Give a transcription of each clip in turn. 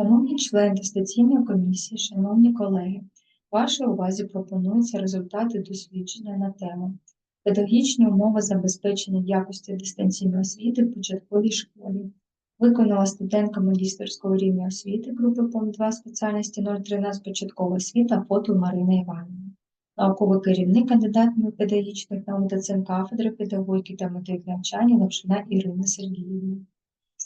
Шановні члени атестаційної комісії, шановні колеги, вашій увазі пропонуються результати дослідження на тему педагогічні умови забезпечення якості дистанційної освіти в початковій школі. Виконала студентка магістерського рівня освіти групи ПОМ-2 спеціальності 013 початкова освіта фото Марина Іванівна. Науковий керівник кандидат педагогічних наук доцент кафедри педагогіки та методик навчання Лапшина Ірина Сергіївна.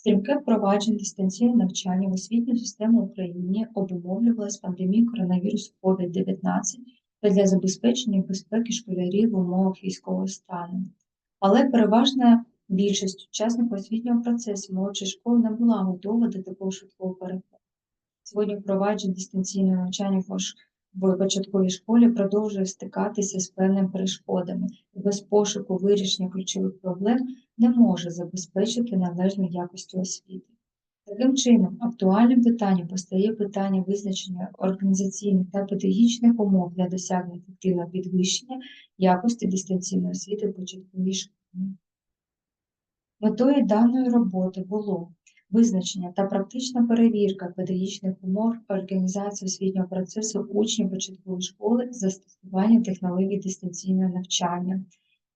Стрімке впровадження дистанційного навчання в освітню систему в Україні обумовлювалось пандемією коронавірусу COVID-19 та для забезпечення безпеки школярів в умовах військового стану. Але переважна більшість учасників освітнього процесу молодшої школи не була готова до такого швидкого переходу. Сьогодні впровадження дистанційного навчання в початковій школі продовжує стикатися з певними перешкодами без пошуку вирішення ключових проблем не може забезпечити належну якість освіти. Таким чином, актуальним питанням постає питання визначення організаційних та педагогічних умов для досягнення ефективного підвищення якості дистанційної освіти початковій школі. Метою даної роботи було визначення та практична перевірка педагогічних умов організації освітнього процесу учнів початкової школи застосування технологій дистанційного навчання.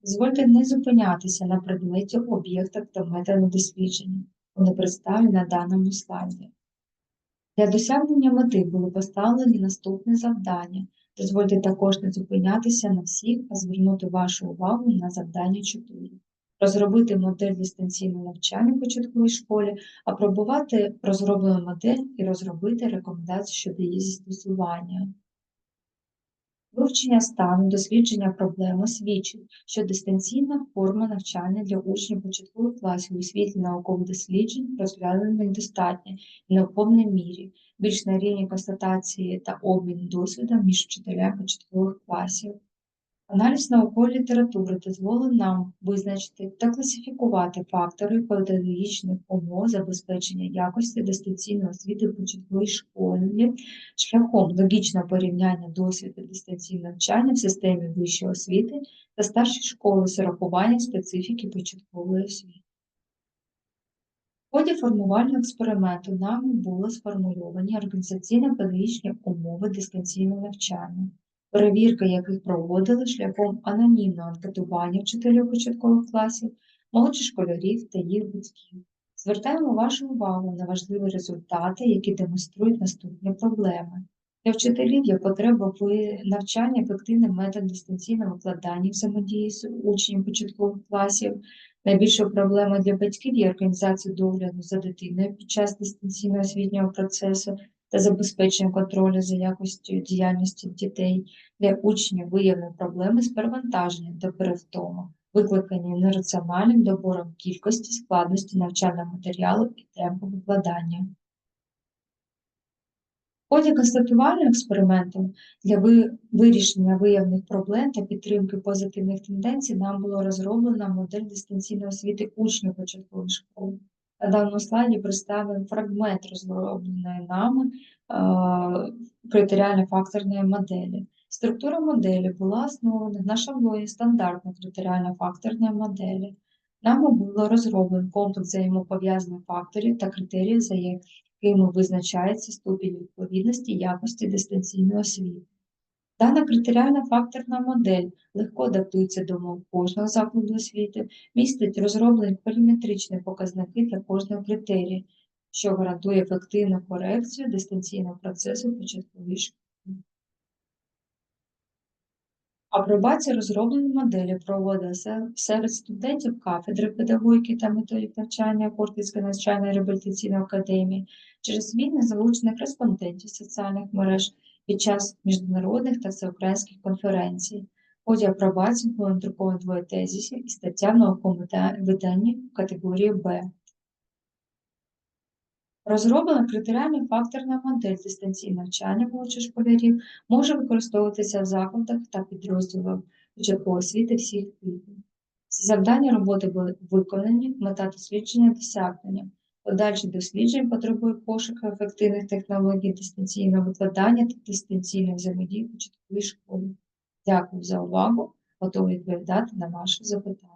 Дозвольте не зупинятися на предметі, об'єктах та методах дослідження. Вони представлені на даному слайді. Для досягнення мети були поставлені наступні завдання. Дозвольте також не зупинятися на всіх, а звернути вашу увагу на завдання 4. Розробити модель дистанційного навчання в початковій школі, апробувати розроблену модель і розробити рекомендації щодо її застосування. Вивчення стану, дослідження проблеми свідчить, що дистанційна форма навчання для учнів початкових класів у світлі наукових досліджень розглянена недостатньо і не в повній мірі, більш на рівні констатації та обміну досвідом між вчителями початкових класів. Аналіз наукової літератури дозволив нам визначити та класифікувати фактори педагогічних умов забезпечення якості дистанційної освіти в початковій школі шляхом логічного порівняння досвіду дистанційного навчання в системі вищої освіти та старшої школи з урахуванням специфіки початкової освіти. В ході формувального експерименту нами були сформульовані організаційно-педагогічні умови дистанційного навчання, перевірка яких проводили шляхом анонімного анкетування вчителів початкових класів, молодших школярів та їх батьків. Звертаємо вашу увагу на важливі результати, які демонструють наступні проблеми. Для вчителів є потреба в навчанні ефективним методом дистанційного викладання взаємодії з учнем початкових класів. Найбільшою проблемою для батьків є організація догляду за дитиною під час дистанційного освітнього процесу та забезпечення контролю за якістю діяльності дітей. Для учнів виявлені проблеми з перевантаженням та перевтомом, викликані нераціональним добором кількості, складності навчального матеріалу і темпу викладання. В ході констатувального експерименту для вирішення виявлених проблем та підтримки позитивних тенденцій нам було розроблена модель дистанційної освіти учнів початкової школи. На даному слайді представлений фрагмент розробленої нами е, критеріально-факторної моделі. Структура моделі була основана на шаблоні стандартної критеріально-факторної моделі. Нами було розроблено комплекс взаємопов'язаних факторів та критеріїв, за якими визначається ступінь відповідності якості дистанційної освіти. Дана критеріальна факторна модель легко адаптується до умов кожного закладу освіти, містить розроблені поліметричні показники для кожного критерія, що гарантує ефективну корекцію дистанційного процесу в початковій школі. Апробація розробленої моделі проводилася серед студентів кафедри педагогіки та методик навчання Хортицької навчально-реабілітаційної академії через вільних залучених респондентів соціальних мереж під час міжнародних та всеукраїнських конференцій. Апробації було надруковано двоє тезисів і стаття в науковому виданні в категорії Б. Розроблена критеріальна факторна модель дистанційного навчання молодших школярів може використовуватися в закладах та підрозділах початкової освіти всіх. Ці завдання роботи були виконані, мета дослідження досягнення. Подальше досліджень потребує пошуку ефективних технологій дистанційного викладання та дистанційної взаємодії початковій школі. Дякую за увагу. Готовий відповідати на ваші запитання.